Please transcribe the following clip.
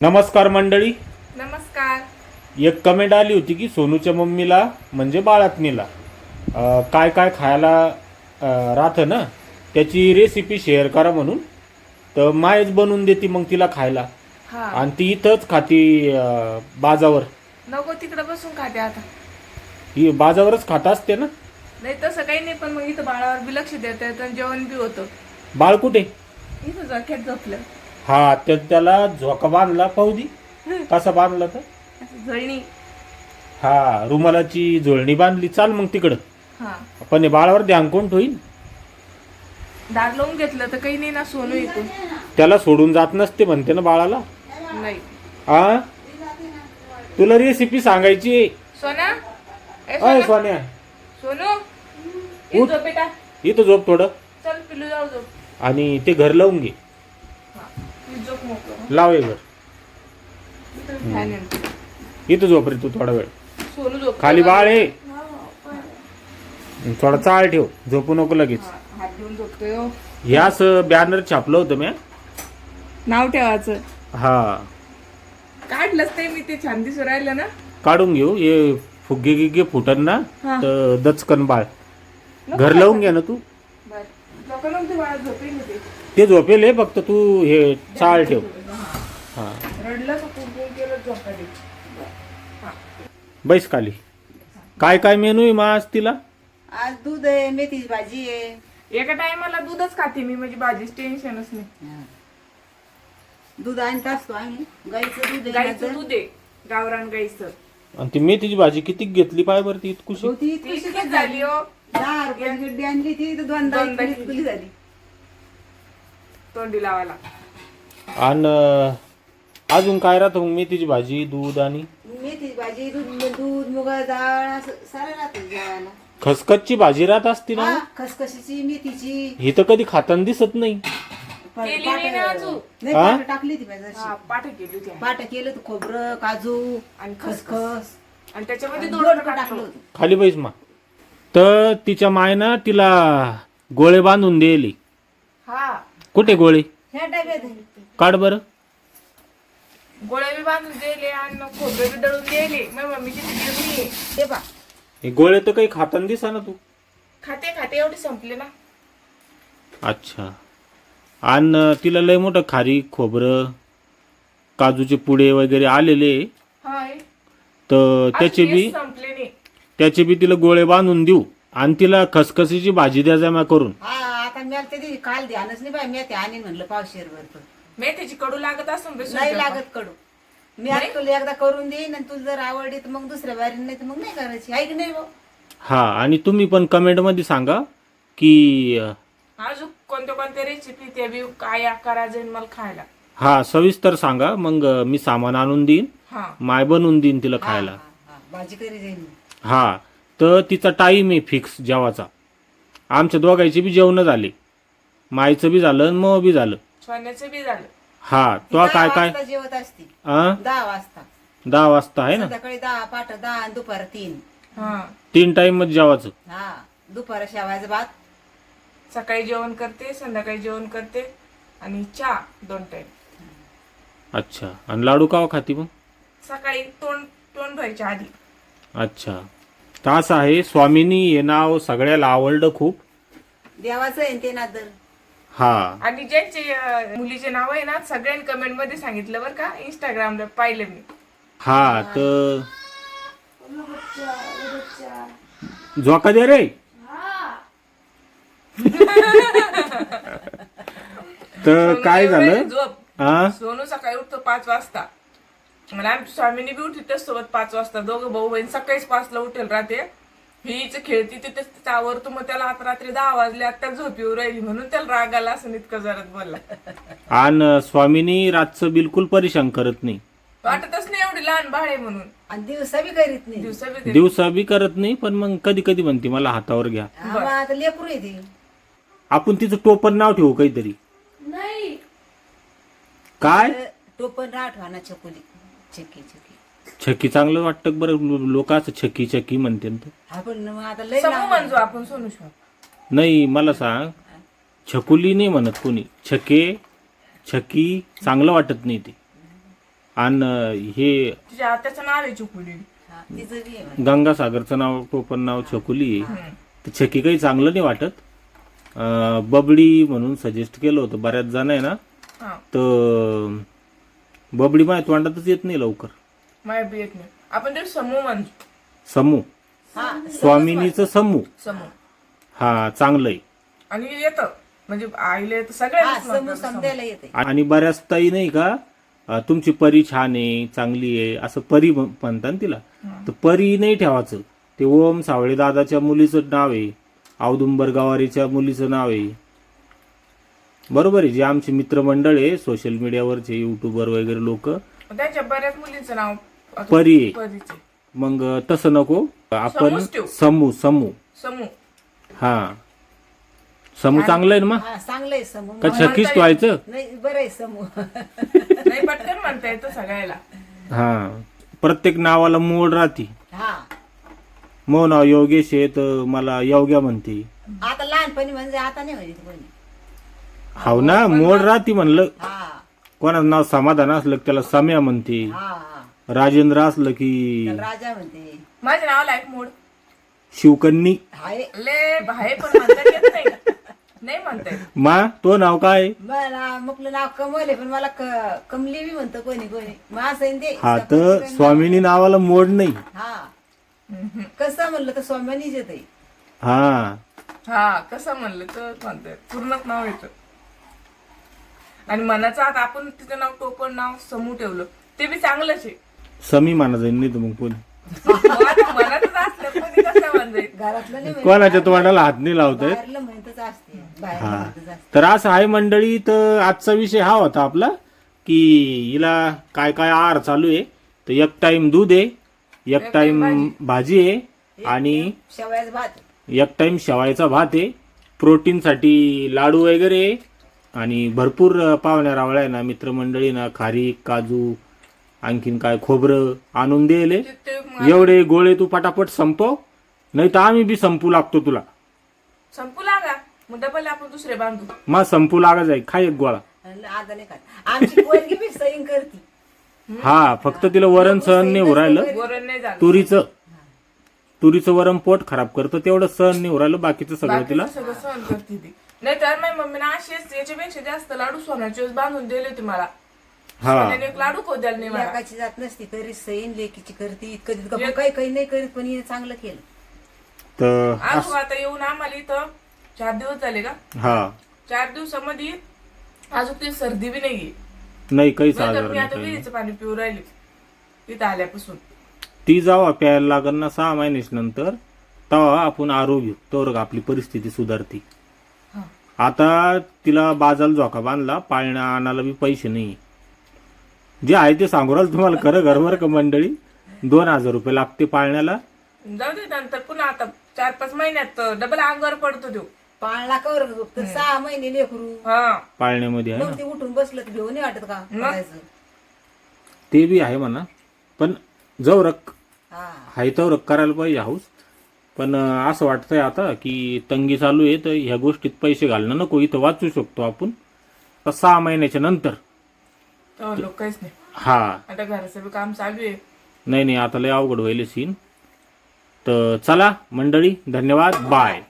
नमस्कार मंडळी. नमस्कार. एक कमेंट आली होती की सोनूच्या मम्मीला म्हणजे बाळातनीला काय काय खायला राहतं ना त्याची रेसिपी शेअर करा म्हणून. तर मायच बनवून देते मग तिला खायला. हा. आणि ती इथंच खाती बाजावर. नको तिकडे बसून खाते आता. ही बाजावरच खात असते ना? नाही तसं काही नाही पण मग इथं बाळावर बी लक्ष देता जेवण बी होतं. बाळ कुठे? इथं झोपलं. हा तर त्याला झोका बांधला पाहुदी. कसा बांधला तर? झळणी हा रुमालाची जोडणी बांधली. चाल मग तिकडं. हा. पण हे बाळावर ध्यान कोण ठेवीन? दार लावून घेतलं तर काही नाही ना सोनू इथून. त्याला सोडून जात नसते म्हणते ना बाळाला. नाही. हा तुला रेसिपी सांगायची. आहे. सोना? ए अय सोना. सोन्या. सोनू इथं झोप बेटा. इथं झोप थोडं. चल पिलू जाऊ झोप. आणि ते घर लावून घे. लाव घर इथं झोप रे तू थोडा वेळ. खाली बाळ आहे थोडा चाळ ठेव. झोपू नको लगेच. झोपतोय हो. बॅनर छापलं होतं म्या नाव ठेवायचं. हा. काढलंच ते मी ते छान दिसून राहिलं ना. काढून घेऊ. हे फुगे गिगे फुटन ना. तर दचकन बाळ. घर लावून घे ना तू बरं लोकं नव्हते बाळा झोपेल होते ते झोपेल आहे फक्त तू हे चाळ ठेव. हा. रडलं तर कुंकुम केलं झोपाली बैस खाली. काय काय मेनू आहे आज तिला? आज दूध आहे मेथीची भाजी आहे. एका टायमाला दूधच खाते मी म्हणजे भाजीच टेन्शनच नाही. दूध आणत असतो आम्ही. गाईचं दूध आहे गाईचं. दूध आहे गावरान गाईचं. आणि ती मेथीची भाजी किती घेतली पाय बरं ती इतकुशी? झाली हो. दहा रुपयाची गड्डी आणली ती तर दोनदा दोनदा इतकी इतकुली झाली. तोंडी लावायला. आणि अजून काय राहतं? मग मेथीची भाजी दूध आणि? मेथीची भाजी दूध दूध मुगा डाळ असं सारं राहतं जेवायला. खसखसची भाजी राहत असती ना हा, खसखशीची मेथीची. ही तर कधी खाताना दिसत नाही. प- केली पाट- नाही ना अजून. नाही हा? पाट टाकली ती पाहिजे हा पाठ केली होती. पाट केलं तर खोबरं काजू आणि खसखस. आणि त्याच्यामध्ये आणि दोन दोडकं टाकलं टाकलं होतं. होतं खाली बैस मा तर तिच्या मायनं तिला गोळे बांधून दिली. हा. कुठे गोळे? ह्या डब्यात आहे. काढ बरं. गोळ्या बी बांधून दिले आणि खोबरे बी दळून दिले. मग मम्मीची ती गिरणी आहे. ते पा हे गोळे तर काही खाताना दिसा ना तू. खाते खाते. एवढे संपले ना. अच्छा. आणि तिला लय मोठं खारी खोबरं काजूचे पुडे वगैरे आलेले. हा तर त्याचे बी त्याचे बी तिला गोळे बांधून देऊ आणि तिला खसखसीची भाजी द्या जमा करून. हा आता मी ते दिवशी काल ध्यानच नाही बाय मी ते आणि म्हणलं पावशेरभर पण. मेथीची कडू लागत असून बेसून नाही जेवण. लागत कडू. मी आता तुला एकदा करून देईन आणि तुला जर आवडली तर मग दुसऱ्या बारी नाही तर मग नाही करायची. ऐक नाही भाऊ. हा आणि तुम्ही पण कमेंटमध्ये सांगा की अं, अजून कोणत्या कोणत्या रेसिपी ते बी काय करा जाईल मला खायला. हा सविस्तर सांगा. मग अं, मी सामान आणून देईन. हा. माय बनवून देईन तिला खायला. हा, भाजी करी जाईन मी. हा तर तिचा टाईम आहे फिक्स जेवाचा. आमच्या दोघांची बी जेवण झाले. मायचं बी झालं मग बी झालं. सोन्याचं बी झालं. हा ती काय काय जेवत असते? दहा वाजता. दहा वाजता आहे ना? संध्याकाळी दहा पाठ दहा आणि दुपार तीन. हा. तीन टाइममध्ये जेवायचं. हा दुपार शेवायचं भात. सकाळी जेवण करते संध्याकाळी जेवण करते आणि चहा दोन टाइम अच्छा आणि लाडू कावा खाती मग? सकाळी तोंड तोंड धुवायच्या आधी. अच्छा. तर असं आहे. स्वामीनी हे नाव सगळ्याला आवडलं खूप. देवाचं आहे ना ते नादर हा. आणि ज्यांचे अं, मुलीचे नाव आहे ना सगळ्यांनी कमेंटमध्ये सांगितलं बरं का. इंस्टाग्रामला पाहिलं मी. हा तर झोका दे रे. तर काय झालं? झोप. हा सोनू सकाळी उठतो पाच वाजता. मला आमच्या स्वामीनी बी उठली सोबत पाच वाजता. दोघं भाऊ बहीण सकाळीच पाचला उठेल राहते. हीच खेळती तिथेच तिथं आवरतो मग त्याला आता रात्री दहा वाजले आता झोपी येऊ राहिली म्हणून त्याला राग आला असं इतकं जरात बोलला. आणि स्वामीनी रातचं बिलकुल परेशान करत नाही. वाटतच नाही एवढी लहान बाळ आहे म्हणून. आणि दिवसा बी करीत नाही. दिवसा बी. दिवसा बी करत नाही पण मग कधी कधी म्हणते मला हातावर घ्या. हा, आता लेकरू येते आपण तिचं टोपण नाव ठेवू काहीतरी. काय? टोपण आठवाना चकोली चक्की चक्की छक्की चांगलं वाटतं बरं? लोक असं छक्की छक्की म्हणते ना तर. आपण मग आता लय समूह लहान म्हणतो आपण सोनू शॉप नाही मला सांग. छकुली नाही म्हणत कोणी. छके छकी चांगलं वाटत नाही ते. आणि हे नाव आहे चुकुली हा, तिचं बी आहे म्हणे. गंगासागरचं नाव टोपण नाव छकुली आहे. तर छकी काही चांगलं नाही वाटत. अं, बबडी म्हणून सजेस्ट केलं होतं. बऱ्याच जण आहे ना. हा. तर बबडी माय तोंडातच येत नाही लवकर. माय बी येत नाही. आपण ते समूह म्हणतो समू. हा स्वामिनीचं समू. समूह हा चांगलं आहे आणि येतं. म्हणजे आईला येतं हा समूह समूह. समजायला येते. आणि बऱ्याच ताई नाही का अं, तुमची परी छान आहे चांगली आहे असं परी म्हण- म्हणतात ना तिला. तर परी नाही ठेवायचं. ते ओम सावळे दादाच्या मुलीचं नाव आहे औदुंबर गवारीच्या मुलीचं नाव आहे. बरोबर आहे जे आमचे मित्रमंडळ आहे सोशल मीडियावरचे युट्यूबर वगैरे लोक. त्यांच्या बऱ्याच मुलींचं नाव आता परी आहे. परीचे मग तसं नको. आपण समूच ठेवू. समू समू समूह. हा. समू चांगलं आहे ना मग? हा चांगलंय समूह. का छकीच व्हायचं नाही बरं आहे समूह. नाही पटकन म्हणता येतं सगळ्याला. हा. प्रत्येक नावाला मोड राहते. हा. मो नाव योगेश आहे तर मला योग्या म्हणते. आता लहानपणी म्हणजे आता नाही म्हणत कोणी. हाव ना मोड राहते म्हणलं. हा. कोणाचं नाव समाधान असलं की त्याला सम्या म्हणते. हा हा. राजेंद्र असलं की त्याला राजा म्हणते. माझ्या नावाला एक मोड. शिवकन्नी. हाय. ले बाहेर पण म्हणता येत नाही. नाही म्हणता येत. मा तो नाव काय? मला मग नाव कमल आहे पण मला क- कमली बी म्हणतं कोणी कोणी. ना ते. हा तर स्वामिनी नावाला मोड नाही. हा. कसं म्हणलं तर स्वामीनीच येत हा. हा कसं म्हणलं तर म्हणता येत. पूर्णच नाव येतं. आणि मनाचं आता आपण तिचं नाव टोपण नाव समूह ठेवलं. ते बी चांगलंच आहे. समी माना जाईल नाही तर मग कोणी? मनात- मनातच असलं कोणी कसं म्हणजे घरातलं नाही म्हणत. कोणाच्या तोंडाला हात नाही लावत आहेत? बाहेरलं म्हणतच असते. बाहेर हा. म्हणतच असते. तर असं आहे मंडळी तर आजचा विषय हा होता आपला की हिला काय काय आहार चालू आहे तर एक टाइम दूध आहे एक टाइम भाजी. आहे आणि शेवयाच भात. एक टाइम शेवायचा भात आहे. प्रोटीनसाठी लाडू वगैरे आहे. आणि भरपूर पाहुण्या रावळ्या आहे ना मित्रमंडळी ना खारीक काजू आणखीन काय खोबरं आणून दिले. एवढे गोळे तू पटापट संपव नाही तर आम्ही बी संपू लागतो तुला. संपू लागा. मग डबल आपण दुसरे बांधू. मग संपू लागा जाईल खा एक गोळा. आणि आता नाही खात. आमची पोरगी बी सईन करती. हा फक्त तिला वरण सहन नाही उरायलं. वरण नाही झालं. तुरीचं. तुरीचं वरण पोट खराब करतं तेवढं सहन नाही उरायलं बाकीचं सगळं तिला. सगळं सहन करते ती. नाही तर माझ्या मम्मीने असेच याच्यापेक्षा जास्त लाडू सोन्याचे बांधून दिले होते मला. हा. सोन्याने एक लाडू को द्यायला नाही मला लेकाची जात नसती तरी सईन लेकीची करती. इतकं तितकं काही काही नाही करीत पण हिने चांगलं केलं. तर आज आता येऊन आम्हाला इथं चार दिवस झाले का? हा. चार दिवसामध्ये अजून ती सर्दी बी नाही काहीच नाही आजार मी नाही आता काही नाही. विहिरीचं पाणी पिऊ राहिली. तिथं आल्यापासून. ती जावा प्यायला लागल ना सहा महिन्याच नंतर तेव्हा आपण आरोग्य तर आपली परिस्थिती सुधारते. आता तिला बाजाला झोका बांधला पाळण्या आणायला बी पैसे नाही. जे आहे ते सांगू राहिलो तुम्हाला खरं घरवर का मंडळी दोन हजार रुपये लागते पाळण्याला. जाऊ दे नंतर पुन्हा आता चार पाच महिन्यात डबल अंगावर पडतो तो. पाळला कवर तर सहा महिने लेकरू हा. पाळण्यामध्ये आहे ना? मग ते उठून बसलं तर घेऊन नाही वाटत का ते बी आहे म्हणा. पण जवरक हा. हाय तवरक करायला पाहिजे हाऊस. पण असं वाटतंय आता की तंगी चालू आहे तर ह्या गोष्टीत पैसे घालणं नको इथं वाचू शकतो आपण. तर सहा महिन्याच्या नंतर. लोक काहीच नाही. हा. आता घराचं काम चालू आहे. नाही नाही आता लय अवघड व्हायले सीन तर चला मंडळी धन्यवाद. बाय